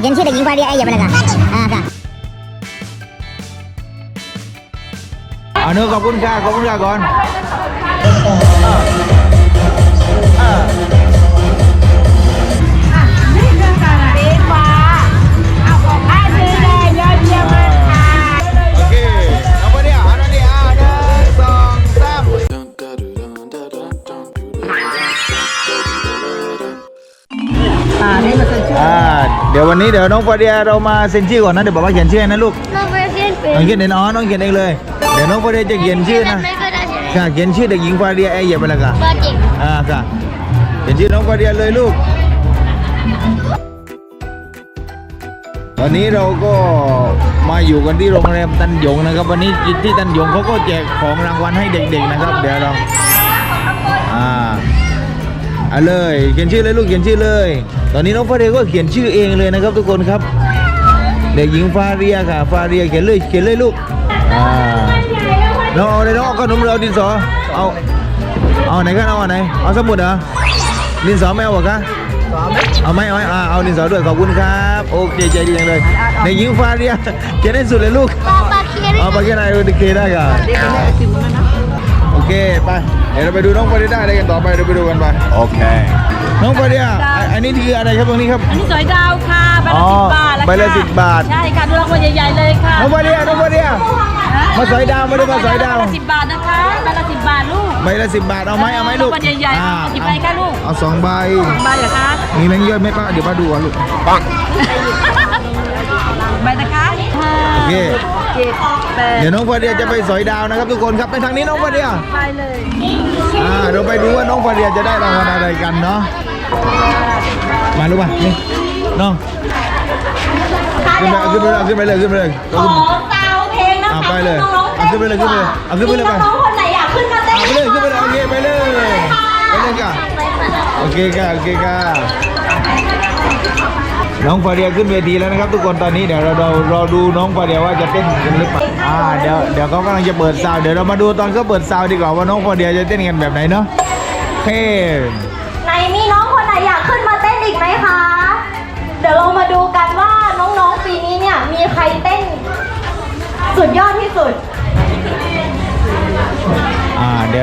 เขียนชื่อเด็กหญิงฟ ววันนี้เดี๋ยวน้องฟาเดียเรามาเซ็นชื่อก่อนนะเดี๋ยวบอกว่าเขียนชื่อให้นะลูกน้องไปเรียนเป็นน้องเขียนเองอ๋อน้องเขียนเองเลย เดี๋ยวน้องฟาเดียจะเขียนชื่อนะไม่ก็ได้ใช่ไหมค่ะเขียนชื่อเด็กหญิงฟาเดียไอ้เหยียบไปเลยค่ะเบอร์เจ็ดอ่าค่ะเขียนชื่อน้องฟาเดียเลยลูก ตอนนี้เราก็มาอยู่กันที่โรงแรมตันหยงนะครับ วันนี้ที่ตันหยงเขาก็แจกของรางวัลให้เด็กๆนะครับ เดี๋ยวเราอ่าเอาเลยเขียนชื่อเลยลูกเขียนชื่อเลยตอนนี้น้องฟาเดียก็เขียนชื่อเองเลยนะครับทุกคนครับ เด็กหญิงฟาเรียค่ะ ฟาเรียเขียนเลยเขียนเลยลูกอ่าน้องเอาเลยน้องเอาขนมหรือเอาดินสอเอาเอาไหนกันเอาอันไหนเอาสมุดเหรอดินสอไม่เอาเหรอคะเอาไหมเอาไหมอ่าเอาดินสอด้วยขอบคุณครับ โอเคใจดีจังเลยเด็กหญิงฟาเรียเขียนให้สุดเลยลูกปาปาเคียนเอาไปแค่ไหนโอเคได้ค่ะโอเคไปเดี๋ยวเราไปดูน้องฟาเรียได้อะไรกันต่อไปเดี๋ยวไปดูกันไปโอเค น้องฟาเรียอะอันนี้คืออะไรครับตรงนี้ครับ อันนี้สอยดาวค่ะใบอ๋ละอสิบบาทแล้วใบละค่ะสิบบาท ใช่ค่ะดูรางวัลใหญ่ๆเลยค่ะ น้องฟาเรียน้องฟาเรียมาสอยดาวไม่ได้มาสอยดาวใบละสิบบาทนะคะใบละสิบบาทลูกใบละสิบบาทเอาไหมเอาไหมลูกรางวัลใหญ่ๆอ่าเอากี่ใบคะลูก เอาสองใบใบเหรอคะ มีแบงค์ย่อยไหมป้าเดี๋ยวป้าดูก่อนลูกปังใบนะคะห้าโอเคเจ็ดแปดเดี๋ยวน้องฟาเดียจะไปสอยดาวนะครับทุกคนครับไปทางนี้น้องฟาเดียไปเลยอ่าเราไปดูว่าน้องฟาเดียจะได้รางวัลอะไรกันเนาะ มาลูกมานี่น้องขึ้นไปขึ้นไปเลยขึ้นไปเลยขึ้นไปเลยขอซาวเพลงนะคะอ่าไปเลยน้องๆเอาขึ้นไปเลยขึ้นไปเลยเอาขึ้นไปเลยไป มีน้องๆคนไหนอยากขึ้นมาเต้นเอาไปเลยขึ้นไปเลยโอเคไปเลยไปเลยค่ะโอเคค่ะโอเคค่ะน้องฟาเดียขึ้นเวทีแล้วนะครับ ทุกคนตอนนี้เดี๋ยวเราเรารอดูน้องฟาเดียว่าจะเต้นกันหรือเปล่าอ่าเดี๋ยวเดี๋ยวเขากำลังจะเปิดซาวด์เดี๋ยวเรามาดูตอนเขาเปิดซาวด์ดีกว่าว่าน้องฟาเดียจะเต้นกันแบบไหนเนาะโอเค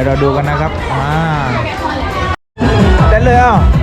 ยวเราดูกันนะครับอ่าเต้นเลยอะ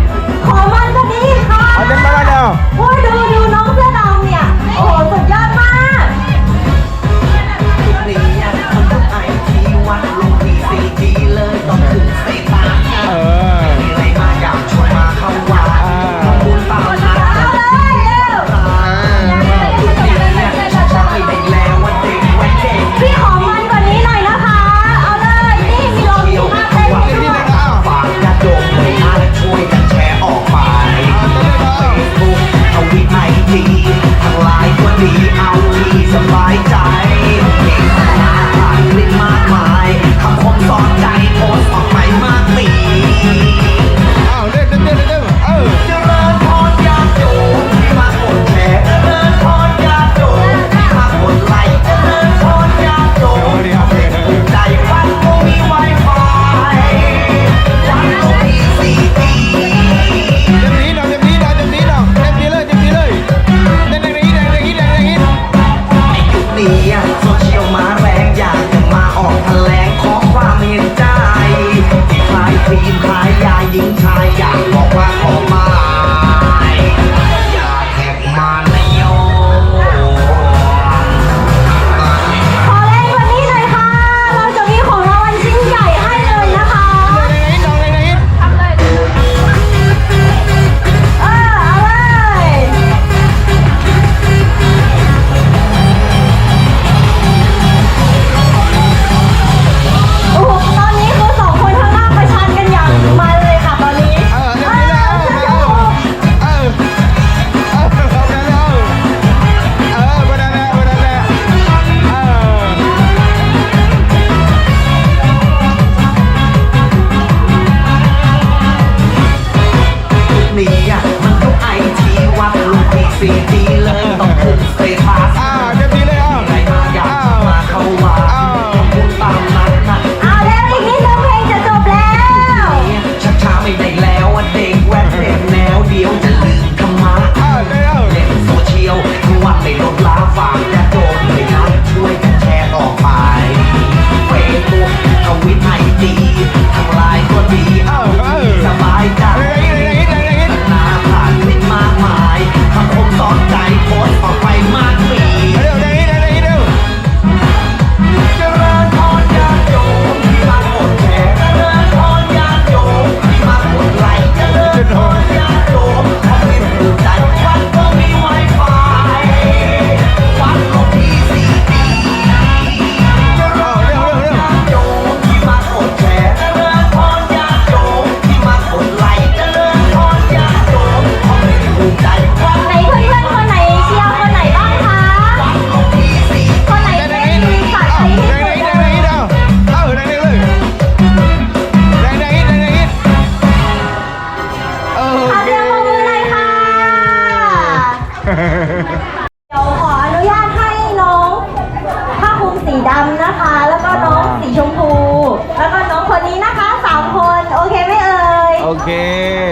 เค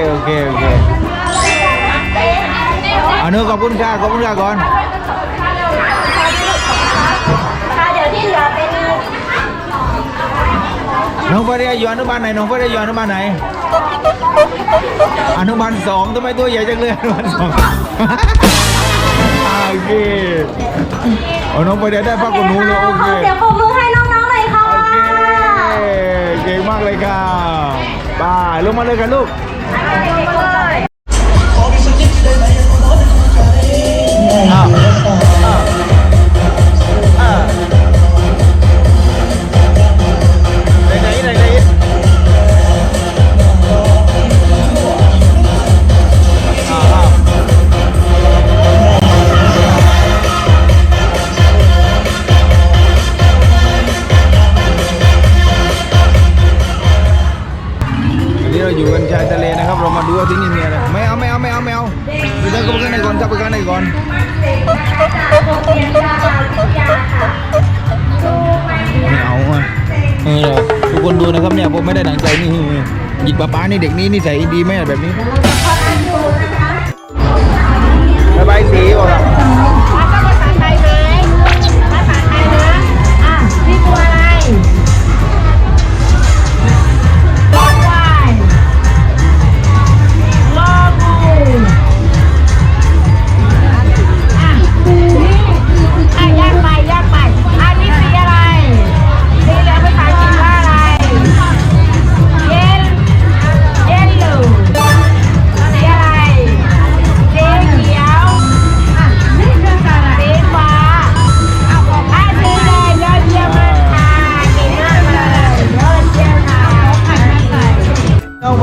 โอเค โอเคเอาเนื้อขอบคุณค่ะขอบคุณค่ะก่อนค่ะเดี๋ยวที่เหลือเป็นน้องไปได้อยู่อนุบาลไหนน้องไปได้อยู่อนุบาลไหนอนุบาลสองทำไมตัวใหญ่จังเลยอนุบาลสองอ่าโอเคเอาน้องไปได้ได้พักกับหนูเลยโอขเคอเสียงปรบมือให้น้องๆหน่อยค่ะโอเคเก่งมากเลยค่ะ บายลงมาเลยกันลูก ป้าป้านี่เด็กนี้นิสัยดีไหมแบบนี้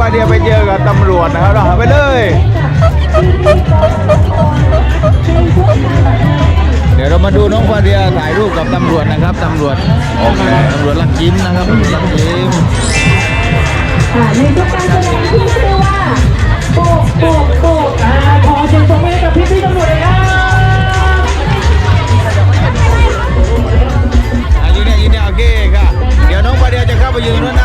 ว่าเดี๋ยไปเจอกับตำรวจนะครับเราไปเลย เดี๋ยวเรามาดูน้องฟาเดียถ่ายรูปกับตำรวจนะครับตำรวจโอเคตำรวจรักยิ้มนะครับรักยิ้มในทุกการแสดงที่ชื่อว่าโบกโบกโบกอ่ขอเสียงปมือใกับพี่พี่ตำรวจเลยครับอายุเนี่ยอายุเนี่โอเคค่ะเดี๋ยวน้องฟาเดียจะเข้าไปยืนด้านนะ